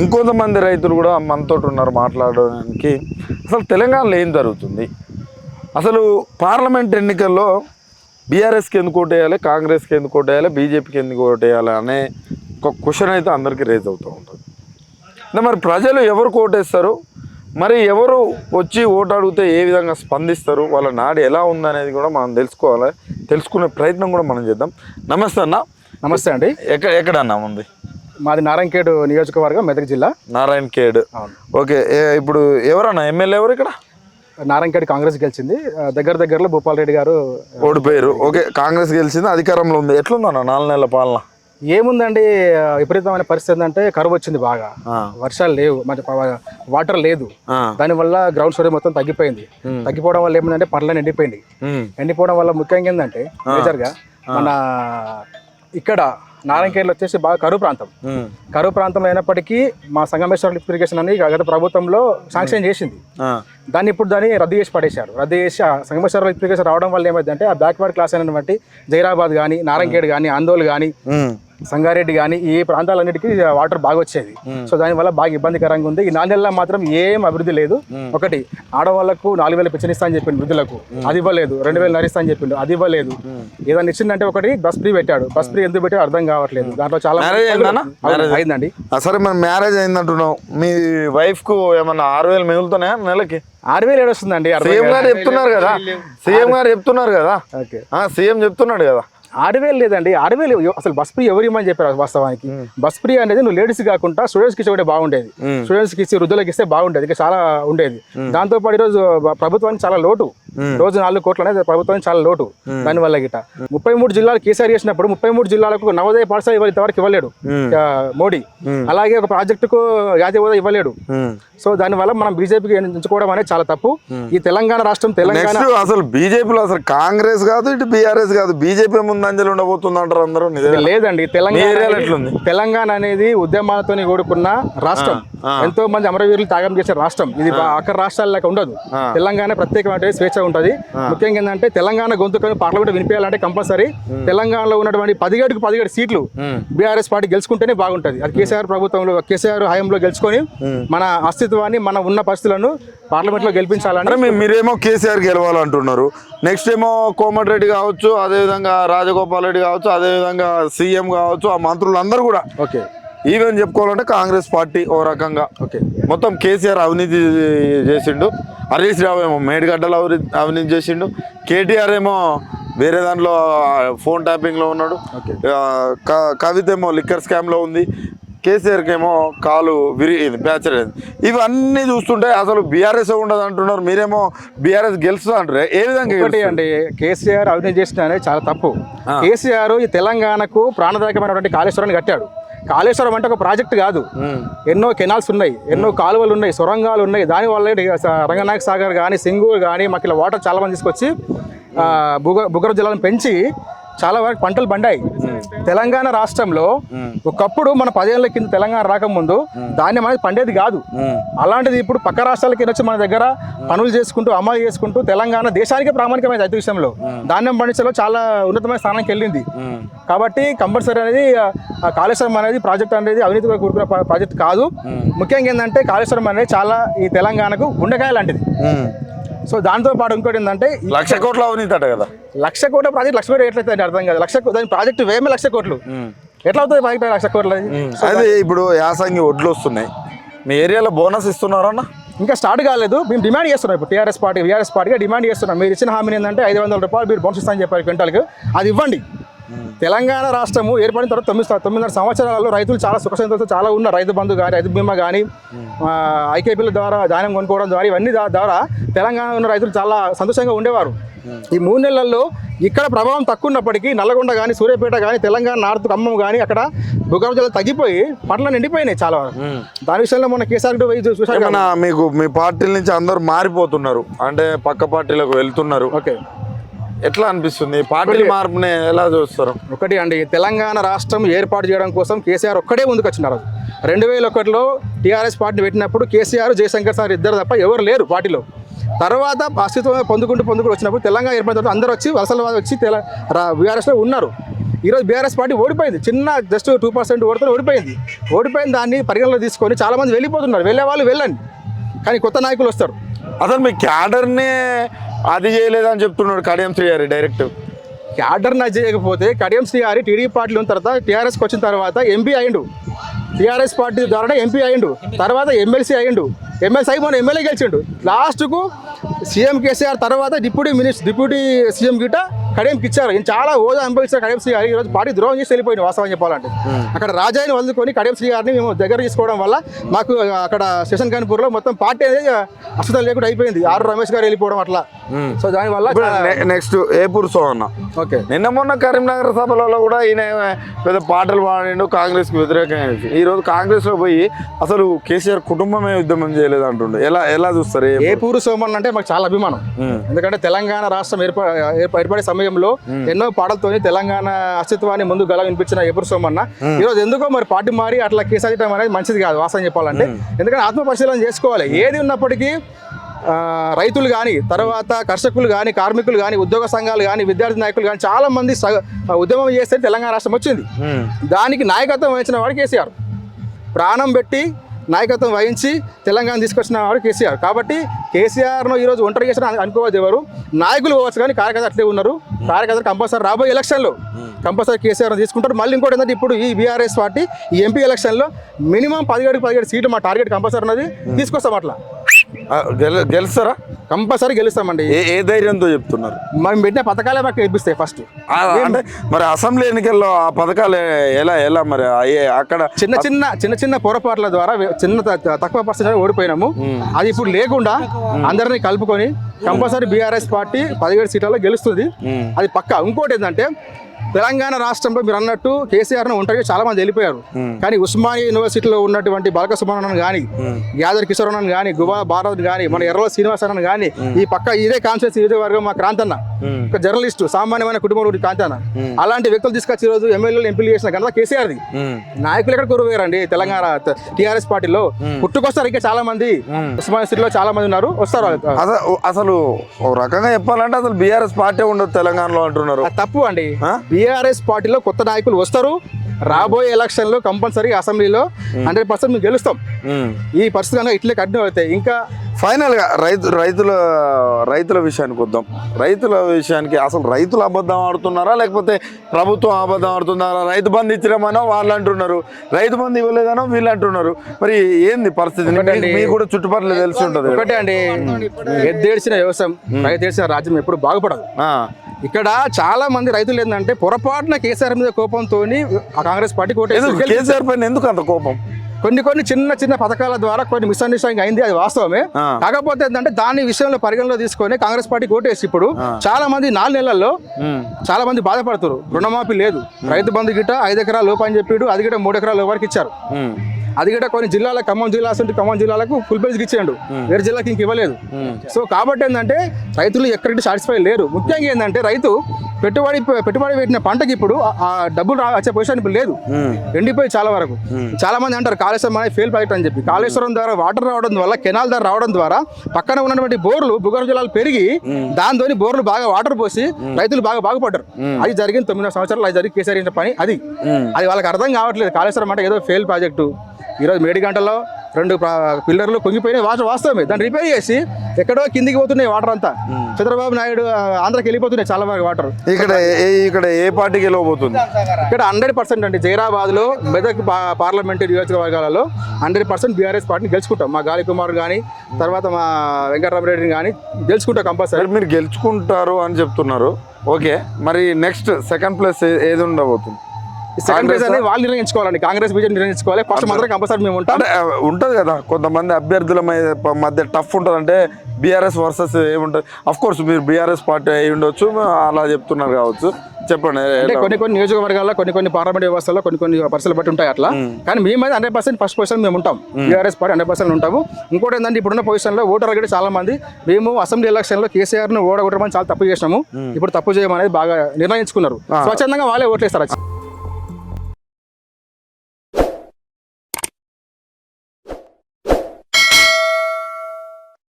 ఇంకొంతమంది రైతులు కూడా మనతో ఉన్నారు మాట్లాడడానికి. అసలు తెలంగాణలో ఏం జరుగుతుంది? అసలు పార్లమెంట్ ఎన్నికల్లో బీఆర్ఎస్కి ఎందుకు ఓటేయాలి కాంగ్రెస్కి ఎందుకు ఓటేయాలి బీజేపీకి ఎందుకు ఓటేయాలి అనే ఒక క్వశ్చన్ అయితే అందరికీ రేజ్ అవుతూ ఉంటుంది. అంటే మరి ప్రజలు ఎవరు ఓటేస్తారు మరి ఎవరు వచ్చి ఓటు అడిగితే ఏ విధంగా స్పందిస్తారు? వాళ్ళ నాడు ఎలా ఉందనేది కూడా మనం తెలుసుకోవాలి. తెలుసుకునే ప్రయత్నం కూడా మనం చేద్దాం. నమస్తే అన్న. నమస్తే అండి. ఎక్కడ ఎక్కడన్నా ఉంది మాది నారాయణఖేడ్ నియోజకవర్గం మెదక్ జిల్లా. నారాయణ ఖేడ్ అవును. ఓకే ఇప్పుడు ఎవరన్నా ఎమ్మెల్యే ఎవరు ఇక్కడ? నారాయణఖేడ్ కాంగ్రెస్ గెలిచింది. దగ్గర దగ్గరలో భూపాల్ రెడ్డి గారు ఓడిపోయారు. ఓకే కాంగ్రెస్ గెలిచింది అధికారంలో ఉంది. ఎట్లుందన్న నాలుగు నెలల పాలన? ఏముందండి విపరీతమైన పరిస్థితి ఏంటంటే కరువు వచ్చింది బాగా. వర్షాలు లేవు వాటర్ లేదు. దానివల్ల గ్రౌండ్ స్టోరీ మొత్తం తగ్గిపోయింది. తగ్గిపోవడం వల్ల ఏముందంటే పంటలను ఎండిపోయింది. ఎండిపోవడం వల్ల ముఖ్యంగా ఏంటంటే మేజర్గా మన ఇక్కడ నారాయణఖేడ్లో వచ్చేసి బాగా కరువు ప్రాంతం. కరువు ప్రాంతం అయినప్పటికీ మా సంగమేశ్వర లిఫ్ట్ ఇరిగేషన్ అని గత ప్రభుత్వంలో శాంక్షన్ చేసింది. దాన్ని ఇప్పుడు దాన్ని రద్దు చేసి పడేశారు. రద్దు చేసి ఆ సంగమేశ్వర అప్లికేషన్ రావడం వల్ల ఏమైందంటే ఆ బ్యాక్వర్డ్ క్లాస్ అయినటువంటి జైరాబాద్ కానీ నారాయణఖేడ్ కానీ ఆందోళ్ కానీ. సంగారెడ్డి కానీ ఈ ప్రాంతాలన్నిటికీ వాటర్ బాగా వచ్చేది. సో దానివల్ల బాగా ఇబ్బందికరంగా ఉంది. ఈ నాలుగు నెలల్లో మాత్రం ఏం అభివృద్ధి లేదు. ఒకటి ఆడవాళ్ళకు నాలుగు వేల పెన్షన్ ఇస్తా అని చెప్పిండు వృద్ధులకు అది ఇవ్వలేదు. రెండు వేలు నరిస్తా అని చెప్పిండు అది ఇవ్వలేదు. ఏదైనా ఇచ్చిందంటే ఒకటి బస్ ఫ్రీ పెట్టాడు. బస్ ఫ్రీ ఎందుకు పెట్టాడు అర్థం కావట్లేదు. దాంట్లో చాలా అయిందండి. సరే మరి మ్యారేజ్ అయిందంటున్నావు. మీ వైఫ్కు ఏమన్నా ఆరు వేలు మిగులుతున్నాయా నెలకి? ఆరు వేలు ఏడు వస్తుందండి అర్థం సీఎం గారు చెప్తున్నారు కదా. సీఎం గారు చెప్తున్నారు కదా. ఓకే. ఆ, సీఎం చెప్తున్నాడు కదా. ఆరు వేలు లేదండి ఆరు వేలు అసలు బస్ ఫ్రీ ఎవరు ఇమ్మని చెప్పారు వాస్తవానికి. బస్ ఫ్రీ అనేది నువ్వు లేడీస్ కాకుండా స్టూడెంట్స్కి ఇస్తే బాగుండేది. స్టూడెంట్స్కి ఇచ్చి వృద్ధులకు ఇస్తే బాగుండేది ఇంకా చాలా ఉండేది. దాంతో పాటు ఈరోజు ప్రభుత్వానికి చాలా లోటు. రోజు నాలుగు కోట్లు అనేది ప్రభుత్వానికి చాలా లోటు దానివల్ల గిట ముప్పై మూడు జిల్లాలు కేసీఆర్ చేసినప్పుడు ముప్పై మూడు జిల్లాలకు నవోదయ పాఠశాల ఇవ్వాలి ఇంతవరకు ఇవ్వలేడు మోడీ. అలాగే ఒక ప్రాజెక్టుకు జాతీయ హోదా ఇవ్వలేడు. సో దానివల్ల మనం బీజేపీకి ఎంచుకోవడం అనేది చాలా తప్పు. ఈ తెలంగాణ రాష్ట్రం తెలంగాణ అసలు బీజేపీలో అసలు కాంగ్రెస్ కాదు ఇటు బీఆర్ఎస్ కాదు. బీజేపీ ముందంజలు ఉండబోతుంది అంటారు అందరూ లేదండి తెలంగాణ? తెలంగాణ అనేది ఉద్యమాలతో కూడుకున్న రాష్ట్రం. ఎంతో మంది అమరవీరులు త్యాగం చేసే రాష్ట్రం. ఇది అక్కడ రాష్ట్రాల లెక్క ఉండదు. తెలంగాణ ప్రత్యేకమైన స్వేచ్ఛ ఉంటది. ముఖ్యంగా ఏంటంటే తెలంగాణ గొంతుకొని పార్లమెంట్ వినిపించాలంటే కంపల్సరీ. తెలంగాణలో ఉన్నటువంటి పదిహేడుకు పదిహేడు సీట్లు బీఆర్ఎస్ పార్టీ గెలుచుకుంటేనే బాగుంటది. అది కేసీఆర్ ప్రభుత్వంలో కేసీఆర్ హయాంలో గెలుచుకొని మన అస్తిత్వాన్ని మన ఉన్న పరిస్థితులను పార్లమెంట్లో మీ- మీరేమో కేసీఆర్ గెలవాలంటున్నారు. నెక్స్ట్ ఏమో కోమటిరెడ్డి కావచ్చు అదేవిధంగా రాజగోపాల్ రెడ్డి కావచ్చు అదేవిధంగా సీఎం కావచ్చు ఆ మంత్రులు అందరూ కూడా ఓకే. ఈవెన్ చెప్పుకోవాలంటే కాంగ్రెస్ పార్టీ ఓ రకంగా. ఓకే. మొత్తం కేసీఆర్ అవినీతి చేసిండు. హరీష్ రావు ఏమో మేడిగడ్డలో అవినీతి అవినీతి చేసిండు. కేటీఆర్ ఏమో వేరే దాంట్లో ఫోన్ ట్యాపింగ్లో ఉన్నాడు. కవిత ఏమో లిక్కర్ స్కామ్లో ఉంది. కేసీఆర్కి ఏమో కాలు విరిగింది ప్యాచర్ అయింది. ఇవన్నీ చూస్తుంటే అసలు బీఆర్ఎస్ ఉండదు అంటున్నారు. మీరేమో బీఆర్ఎస్ గెలుస్తుంది అంటారు ఏ విధంగా? అండి కేసీఆర్ అవినీతి చేసిన అనేది చాలా తప్పు. కేసీఆర్ ఈ తెలంగాణకు ప్రాణదాయకమైనటువంటి కాళేశ్వరాన్ని కట్టాడు. కాళేశ్వరం అంటే ఒక ప్రాజెక్ట్ కాదు. ఎన్నో కెనాల్స్ ఉన్నాయి ఎన్నో కాలువలు ఉన్నాయి సొరంగాలు ఉన్నాయి. దాని వల్ల రంగనాయక సాగర్ కానీ సింగూరు కానీ మాకు ఇలా వాటర్ చాలా మంది తీసుకొచ్చి భూగ భూగర్భ జలాలను పెంచి చాలా వరకు పంటలు పండాయి. తెలంగాణ రాష్ట్రంలో ఒకప్పుడు మన పదేళ్ళ కింద తెలంగాణ రాకముందు ధాన్యం అనేది పండేది కాదు. అలాంటిది ఇప్పుడు పక్క రాష్ట్రాలకి వచ్చి మన దగ్గర పనులు చేసుకుంటూ అమలు చేసుకుంటూ తెలంగాణ దేశానికి ప్రామాణికమైన రైతు విషయంలో. ధాన్యం పండించడంలో చాలా ఉన్నతమైన స్థానానికి వెళ్ళింది. కాబట్టి కంపల్సరీ అనేది కాళేశ్వరం అనేది ప్రాజెక్ట్ అనేది అవినీతి కూడుకున్న ప్రా- ప్రాజెక్ట్ కాదు. ముఖ్యంగా ఏంటంటే కాళేశ్వరం అనేది చాలా ఈ తెలంగాణకు గుండెకాయ లాంటిది. సో దాంతో పాటు ఇంకోటి ఏంటంటే లక్ష కోట్ల అవినీతి అట కదా. లక్ష కోట్ల ప్రాజెక్ట్ లక్ష కోట్లు ఎట్లయితే అర్థం కాదు. లక్ష దాని ప్రాజెక్ట్ వేమే లక్ష కోట్లు. ఎట్లా అవుతుంది ప్రాజెక్ట్ లక్ష కోట్లు అది? అదే ఇప్పుడు యాసంగి ఒడ్లు వస్తున్నాయి. మీ ఏరియాలో బోనస్ ఇస్తున్నారన్న ఇంకా స్టార్ట్ కాలేదు. మేము డిమాండ్ చేస్తున్నాం ఇప్పుడు. టీఆర్ఎస్ పార్టీ వీఆర్ఎస్ పార్టీగా డిమాండ్ చేస్తున్నాం. మీరు ఇచ్చిన హామీ ఏంటంటే ఐదు వందల రూపాయలు మీరు బోనస్ ఇస్తామని చెప్పారు క్వింటాల్కి. అది ఇవ్వండి. తెలంగాణ రాష్ట్రము ఏర్పడిన తర్వాత తొమ్మిది తొమ్మిదిన్నర సంవత్సరాలలో రైతులు చాలా సుఖ సంతోషాలతో చాలా ఉన్నారు. రైతు బంధు కానీ రైతు బీమా కానీ ఐకేపీల ద్వారా ధాన్యం కొనుక్కోవడం ద్వారా ఇవన్నీ ద్వారా తెలంగాణ ఉన్న రైతులు చాలా సంతోషంగా ఉండేవారు. ఈ మూడు నెలల్లో ఇక్కడ ప్రభావం తక్కువ ఉన్నప్పటికీ నల్లగొండ కానీ సూర్యాపేట కానీ తెలంగాణ నార్త్ ఖమ్మం కానీ అక్కడ భూగర్భ జలాలు తగ్గిపోయి పంటలు నిండిపోయినాయి చాలా వరకు. దాని విషయంలో మన కేసీఆర్ పోయి చూ- చూశారు కదా. ఏమన్నా మీకు మీ పార్టీల నుంచి అందరూ మారిపోతున్నారు. అంటే పక్క పార్టీలకు వెళ్తున్నారు. ఓకే. ఎట్లా అనిపిస్తుంది? పార్టీ మార్పుని ఎలా చూస్తారు? ఒకటి అండి తెలంగాణ రాష్ట్రం ఏర్పాటు చేయడం కోసం కేసీఆర్ ఒక్కడే ముందుకు వచ్చినారు. రెండు వేల ఒకటిలో టీఆర్ఎస్ పార్టీ పెట్టినప్పుడు కేసీఆర్ జయశంకర్ సార్ ఇద్దరు తప్ప ఎవరు లేరు పార్టీలో. తర్వాత అస్తిత్వం పొందుకుంటూ పొందుకుంటూ వచ్చినప్పుడు తెలంగాణ ఏర్పడిన తర్వాత అందరూ వచ్చి వలసల వచ్చి తెల బీఆర్ఎస్లో ఉన్నారు. ఈరోజు బీఆర్ఎస్ పార్టీ ఓడిపోయింది. చిన్న జస్ట్ టూ పర్సెంట్ ఓడితే ఓడిపోయింది. ఓడిపోయిన దాన్ని పరిగణలో తీసుకొని చాలా మంది వెళ్ళిపోతున్నారు. వెళ్ళే వాళ్ళు వెళ్ళండి. కానీ కొత్త నాయకులు వస్తారు. అసలు మీ క్యాడర్నే అది చేయలేదని చెప్తున్నాడు కడియం శ్రీహారి డైరెక్ట్. క్యాడర్ నచ్చ చేయకపోతే కడియం శ్రీహారి టీడీపీ పార్టీలో ఉన్న తర్వాత టీఆర్ఎస్కి వచ్చిన తర్వాత ఎంపీ అయిండు టీఆర్ఎస్ పార్టీ ద్వారానే ఎంపీ అయిండు తర్వాత ఎమ్మెల్సీ అయిండు ఎమ్మెల్సీ అయి మన ఎమ్మెల్యే గెలిచిండు. లాస్ట్కు సీఎం కేసీఆర్ తర్వాత డిప్యూటీ మినిస్టర్ డిప్యూటీ సీఎం గిట్ట కడియంకి ఇచ్చారు. ఈయన చాలా హోదా అనుభవించారు కడియం శ్రీహారి ఈరోజు పార్టీ ద్రోహం చేసి వెళ్ళిపోయింది వాస్తవం చెప్పాలంటే. అక్కడ రాజాయిని వదులుకొని కడియం శ్రీహారిని మేము దగ్గర తీసుకోవడం వల్ల మాకు అక్కడ స్టేషన్ కాన్పూర్లో మొత్తం పార్టీ అనేది అసలు లేకుండా అయిపోయింది. ఆరు రమేష్ గారు వెళ్ళిపోవడం అట్లా. సో దానివల్ల నెక్స్ట్ ఏపూర్ సోహన్న ఓకే నిన్న మొన్న కరీంనగర్ సభలలో కూడా ఈయన పెద్ద పాటలు పాడిండు కాంగ్రెస్కి వ్యతిరేకంగా. ఈ రోజు కాంగ్రెస్లో పోయి అసలు కేసీఆర్ కుటుంబమే ఉద్యమం చేయలేదు అంటుండే ఎలా ఎలా చూస్తారు ఏ- ఏ పూరు సోమన్ అంటే మాకు చాలా అభిమానం. ఉమ్. ఎందుకంటే తెలంగాణ రాష్ట్రం ఏర్ప ఏర్ప- ఏర్పడే సమయంలో ఎన్నో పాటలతోని తెలంగాణ అస్తిత్వాన్ని ముందు గల వినిపించిన ఎప్పుడు సోమన్న ఈ రోజు ఎందుకో మరి పార్టీ మారి అట్లా కేసాయటం అనేది మంచిది కాదు వాస్తవం చెప్పాలంటే. ఎందుకంటే ఆత్మ పరిశీలన చేసుకోవాలి. ఏది ఉన్నప్పటికీ రైతులు కానీ తర్వాత కర్షకులు కానీ కార్మికులు కానీ ఉద్యోగ సంఘాలు కానీ విద్యార్థి నాయకులు కానీ చాలా మంది ఉద్యమం చేస్తే తెలంగాణ రాష్ట్రం వచ్చింది. దానికి నాయకత్వం వహించిన వాడు కేసీఆర్. ప్రాణం పెట్టి నాయకత్వం వహించి తెలంగాణ తీసుకొచ్చిన వాడు కేసీఆర్. కాబట్టి కేసీఆర్ను ఈరోజు ఒంటరి చేసిన అనుకోవద్దు ఎవరు. నాయకులు పోవచ్చు కానీ కార్యకర్తలు అట్లే ఉన్నారు. కార్యకర్తలు కంపల్సరీ రాబోయే ఎలక్షన్లో కంపల్సరీ కేసీఆర్ తీసుకుంటారు. మళ్ళీ ఇంకోటి ఏంటంటే ఇప్పుడు ఈ బీఆర్ఎస్ పార్టీ ఈ ఎంపీ ఎలక్షన్లో మినిమం పదిహేడు పదిహేడు సీట్లు మా టార్గెట్ కంపల్సరీ ఉన్నది. తీసుకొస్తాం అట్లా. గెల గెలుస్తారా? కంపల్సరీ గెలుస్తామండి. ఏ ఏ ధైర్యంతో చెప్తున్నారు? మేము పెట్టిన పథకాలే మాకు గెలిపిస్తాయి ఫస్ట్. అంటే మరి అసెంబ్లీ ఎన్నికల్లో ఆ పథకాలు ఎలా ఎలా మరి అక్కడ చిన్న చిన్న చిన్న చిన్న పొరపాట్ల ద్వారా చిన్న తక్కువ పర్సెంట్ ఓడిపోయినాము. అది ఇప్పుడు లేకుండా అందరినీ కలుపుకొని కంపల్సరీ బీఆర్ఎస్ పార్టీ పదిహేడు సీట్లలో గెలుస్తుంది. అది పక్క. ఇంకోటి ఏంటంటే తెలంగాణ రాష్ట్రంలో మీరు అన్నట్టు కేసీఆర్ను ఒంటరిగా చాలా మంది వెళ్ళిపోయారు కానీ ఉస్మానియా యూనివర్సిటీలో ఉన్నటువంటి బాలక సుబ్రహ్మణ్యం కానీ యాదర్ కిషోర్ అన్నను కానీ గుబా భారత్ కానీ మన ఎర్రల శ్రీనివాస్ అన్నను కానీ ఈ పక్క ఇదే కాన్స్టిట్యూన్సీ ఇదే వర్గం మా క్రాంతన్న ఒక జర్నలిస్టు సామాన్యమైన కుటుంబం నుండి కాంతన్న అలాంటి వ్యక్తులు తీసుకొచ్చి ఈ రోజు ఎమ్మెల్యేలు ఎంపీలు చేసిన ఘనత కేసీఆర్ది. నాయకులు ఎక్కడ కురువేరండి తెలంగాణ టిఆర్ఎస్ పార్టీలో. పుట్టుకొస్తారు ఇంకా చాలా మంది ఉస్మానియా సిటీలో చాలా మంది ఉన్నారు. వస్తారు. అసలు ఒక రకంగా చెప్పాలంటే అసలు బీఆర్ఎస్ పార్టీ ఉండదు తెలంగాణలో అంటున్నారు. తప్పు అండి? బీఆర్ఎస్ పార్టీలో కొత్త నాయకులు వస్తారు. రాబోయే ఎలక్షన్లో కంపల్సరీ అసెంబ్లీలో హండ్రెడ్ పర్సెంట్ మేము గెలుస్తాం. ఈ పరిస్థితి ఇట్లే కంటిన్యూ అవుతాయి ఇంకా ఫైనల్గా రైతు రైతుల రైతుల విషయానికి వద్దాం. రైతుల విషయానికి అసలు రైతులు అబద్ధం ఆడుతున్నారా? లేకపోతే ప్రభుత్వం అబద్ధం ఆడుతున్నారా? రైతు బంధు ఇచ్చినామనో వాళ్ళు అంటున్నారు. రైతు బంధు ఇవ్వలేదనో వీళ్ళు అంటున్నారు. మరి ఏంది పరిస్థితి? మీకు- కూడా చుట్టుపక్కల తెలిసి ఉంటుంది ఒకటే అండి ఎద్దేడ్చిన వ్యవసాయం రైతు ఏడ్చిన రాజ్యం ఎప్పుడు బాగుపడదు. ఇక్కడ చాలా మంది రైతులు ఏంటంటే పొరపాటున కేసీఆర్ మీద కోపంతో ఆ కాంగ్రెస్ పార్టీ కోటేసి కేసీఆర్ పైన ఎందుకు అంత కోపం? కొన్ని కొన్ని చిన్న చిన్న పథకాల ద్వారా కొన్ని మిస్అండర్స్టాండింగ్ అయింది అది వాస్తవమే. కాకపోతే ఏంటంటే దాని విషయంలో పరిగణలో తీసుకొని కాంగ్రెస్ పార్టీ ఓటేసి ఇప్పుడు చాలా మంది నాలుగు నెలల్లో. చాలా మంది బాధపడుతారు రుణమాఫీ లేదు రైతు బంధు గిట్ట ఐదు ఎకరాల లోపు అని చెప్పాడు అది గిట్ట మూడు ఎకరాల వరకు ఇచ్చారు. అది గిట్ట కొన్ని జిల్లాల ఖమ్మం జిల్లా అసలు ఖమ్మం జిల్లాలకు ఫుల్ పేజ్కి ఇచ్చేయండు వేరే జిల్లాకి ఇంక ఇవ్వలేదు. సో కాబట్టి ఏంటంటే రైతులు ఎక్కడికి సాటిస్ఫై లేరు. ముఖ్యంగా ఏంటంటే రైతు పెట్టుబడి పెట్టుబడి పెట్టిన పంటకి ఇప్పుడు ఆ- డబ్బులు వచ్చే పొజిషన్ ఇప్పుడు లేదు. ఎండిపోయి చాలా వరకు. చాలా మంది అంటారు కాళేశ్వరం అనేది ఫెయిల్ ప్రాజెక్ట్ అని చెప్పి. కాళేశ్వరం ద్వారా వాటర్ రావడం వల్ల కెనాల్ ద్వారా రావడం ద్వారా పక్కన ఉన్నటువంటి బోర్లు భూగర్భ జలాలు పెరిగి దాంతో బోర్లు బాగా వాటర్ పోసి రైతులు బాగా బాగుపడ్డారు. అది జరిగింది తొమ్మిది సంవత్సరాలు అది జరిగి కేసీఆర్ చేసిన పని అది. అది వాళ్ళకి అర్థం కావట్లేదు. కాళేశ్వరం అంటే ఏదో ఫెయిల్ ప్రాజెక్టు ఈరోజు మేడి గంటల్లో రెండు పిల్లర్లు కుంగిపోయినాయి. వాటర్ వాస్తవమే. దాన్ని రిపేర్ చేసి ఎక్కడో కిందికి పోతున్నాయి వాటర్ అంతా. చంద్రబాబు నాయుడు ఆంధ్రాకి వెళ్ళిపోతున్నాయి చాలా వరకు వాటర్ ఇక్కడ ఏ- ఇక్కడ ఏ పార్టీకి వెళ్ళబోతుంది? ఇక్కడ హండ్రెడ్ పర్సెంట్ అండి. జైరాబాద్లో మెదక్ పార్లమెంటరీ నియోజకవర్గాలలో హండ్రెడ్ పర్సెంట్ బీఆర్ఎస్ పార్టీని గెలుచుకుంటాం. మా గాలి కుమార్ కానీ తర్వాత మా వెంకటరామరెడ్డిని కానీ గెలుచుకుంటాం కంపల్సరీ మీరు గెలుచుకుంటారు అని చెప్తున్నారు. ఓకే. మరి నెక్స్ట్ సెకండ్ ప్లేస్ ఏది ఉండబోతుంది? సెకండ్ ప్లేస్ అనేది వాళ్ళు నిర్ణయించుకోవాలండి. కాంగ్రెస్ బీజేపీ నిర్ణయించుకోవాలి. ఫస్ట్ మాత్రం కంపల్సరీ మేము ఉంటాం. ఉంటది కదా. కొంతమంది అభ్యర్థుల మధ్య టఫ్ ఉంటుంది అంటే బీఆర్ఎస్ వర్సెస్ ఏముంటుంది అఫ్ కోర్స్ మీరు బీఆర్ఎస్ పార్టీ అయి ఉండొచ్చు అలా చెప్తున్నారు కావచ్చు. చెప్పండి అంటే కొన్ని కొన్ని నియోజకవర్గాల్లో కొన్ని కొన్ని పార్లమెంట్ వ్యవస్థలో కొన్ని కొన్ని పరిస్థితులు బట్టి ఉంటాయి అట్లా. కానీ మేమైతే హండ్రెడ్ పర్సెంట్ ఫస్ట్ పొజిషన్ మేము ఉంటాం. బీఆర్ఎస్ పార్టీ హండ్రెడ్ పర్సెంట్ ఉంటాము. ఇంకోటి ఏంటంటే ఇప్పుడున్న పొజిషన్లో ఓటర్ కూడా చాలా మంది. మేము అసెంబ్లీ ఎలక్షన్లో కేసీఆర్ను ఓడగొట్టమని చాలా తప్పు చేసినాము. ఇప్పుడు తప్పు చేయమనేది బాగా నిర్ణయించుకున్నారు. స్వచ్ఛందంగా వాళ్ళే ఓట్లేస్తారు.